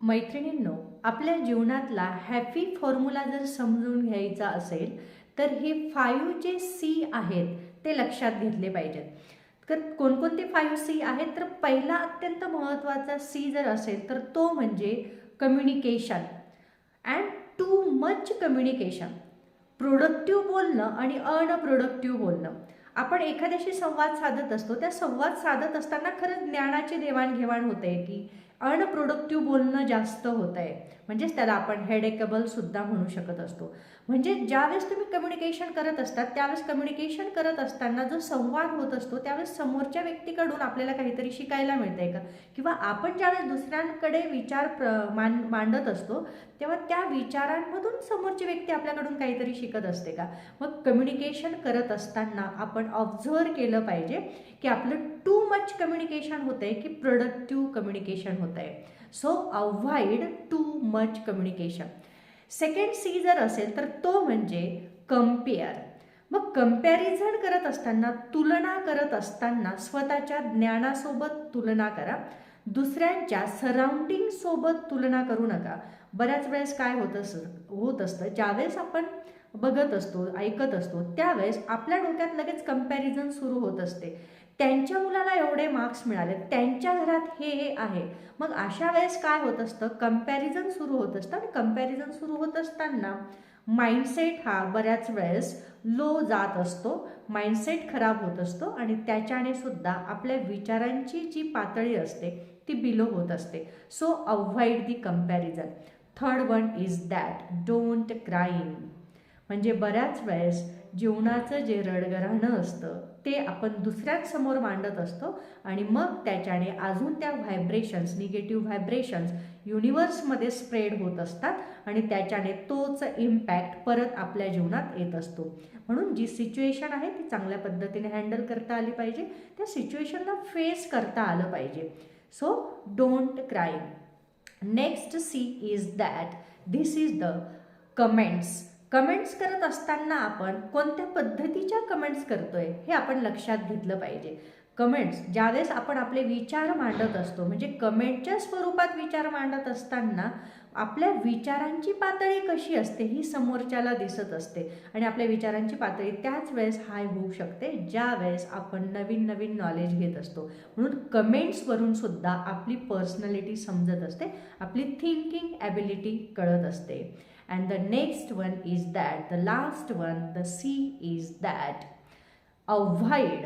मैत्रिणींनो आपल्या जीवनातला हॅपी फॉर्म्युला जर समजून घ्यायचा असेल तर हे फाईव्ह जे सी आहेत ते लक्षात घेतले पाहिजेत. तर कोणकोणते फाईव्ह सी आहेत? तर पहिला अत्यंत महत्त्वाचा सी जर असेल तर तो म्हणजे communication and too much communication productive बोलणं आणि अनप्रोडक्टिव्ह बोलणं. आपण एखाद्याशी संवाद साधत असतो त्या संवाद साधत असताना खरंच ज्ञानाची देवाणघेवाण होते की अनप्रोडक्टिव्ह बोलणं जास्त होत आहे. म्हणजेच त्याला आपण हेडेकेबलसुद्धा म्हणू शकत असतो. म्हणजे ज्यावेळेस तुम्ही कम्युनिकेशन करत असतात त्यावेळेस कम्युनिकेशन करत असताना जो संवाद होत असतो त्यावेळेस समोरच्या व्यक्तीकडून आपल्याला काहीतरी शिकायला मिळतंय का? किंवा आपण ज्यावेळेस दुसऱ्यांकडे विचार प्र मान मांडत असतो तेव्हा त्या विचारांमधून समोरची व्यक्ती आपल्याकडून काहीतरी शिकत असते का? मग कम्युनिकेशन करत असताना आपण ऑब्झर्व केलं पाहिजे की आपलं टू मच कम्युनिकेशन होतं आहे की प्रोडक्टिव्ह कम्युनिकेशन होतं आहे so avoid too much communication second C जर असेल तर तो म्हणजे कंपेअर मग कंपॅरिझन करत असताना तुलना करत असताना स्वतःच्या ज्ञानासोबत तुलना करा. दुसऱ्यांच्या सराउंडिंगसोबत तुलना करू नका. बऱ्याच वेळेस काय होत अस होत असतं ज्यावेळेस आपण बघत असतो ऐकत असतो त्यावेळेस आपल्या डोक्यात लगेच कंपॅरिझन सुरू होत असते. त्यांच्या मुलाला एवढे मार्क्स मिळाले. त्यांच्या घरात हे हे आहे. मग अशा वेळेस काय होत असतं? कंपॅरिझन सुरू होत असतं आणि कंपॅरिझन सुरू होत असताना माइंडसेट हा बऱ्याच वेळेस लो जात असतो. माइंडसेट खराब होत असतो आणि त्याच्याने सुद्धा आपल्या विचारांची जी पातळी असते ती बिलो होत असते. So avoid the comparison third one is that don't crime म्हणजे बऱ्याच वेळेस जीवनाचं जे रडगराणं असतं ते आपण दुसऱ्यांसमोर मांडत असतो आणि मग त्याच्याने अजून त्या व्हायब्रेशन्स निगेटिव्ह व्हायब्रेशन्स युनिवर्समध्ये स्प्रेड होत असतात आणि त्याच्याने तोच इम्पॅक्ट परत आपल्या जीवनात येत असतो. म्हणून जी सिच्युएशन आहे ती चांगल्या पद्धतीने हँडल करता आली पाहिजे त्या सिच्युएशनला फेस करता आलं पाहिजे. So don't crime next C is that this is the comments comments करत असताना आपण कोणत्या पद्धतीच्या कमेंट्स करतोय हे आपण लक्षात घेतलं पाहिजे. कमेंट्स ज्यावेळेस आपण आपले विचार मांडत असतो म्हणजे कमेंटच्या स्वरूपात विचार मांडत असताना आपल्या विचारांची पातळी कशी असते ही समोरच्याला दिसत असते. आणि आपल्या विचारांची पातळी त्याच वेळेस हाय होऊ शकते ज्या वेळेस आपण नवीन नवीन नॉलेज घेत असतो. म्हणून कमेंट्सवरून सुद्धा आपली पर्सनॅलिटी समजत असते आपली थिंकिंग ॲबिलिटी कळत असते. And the next one is that the last one the c is that. Avoid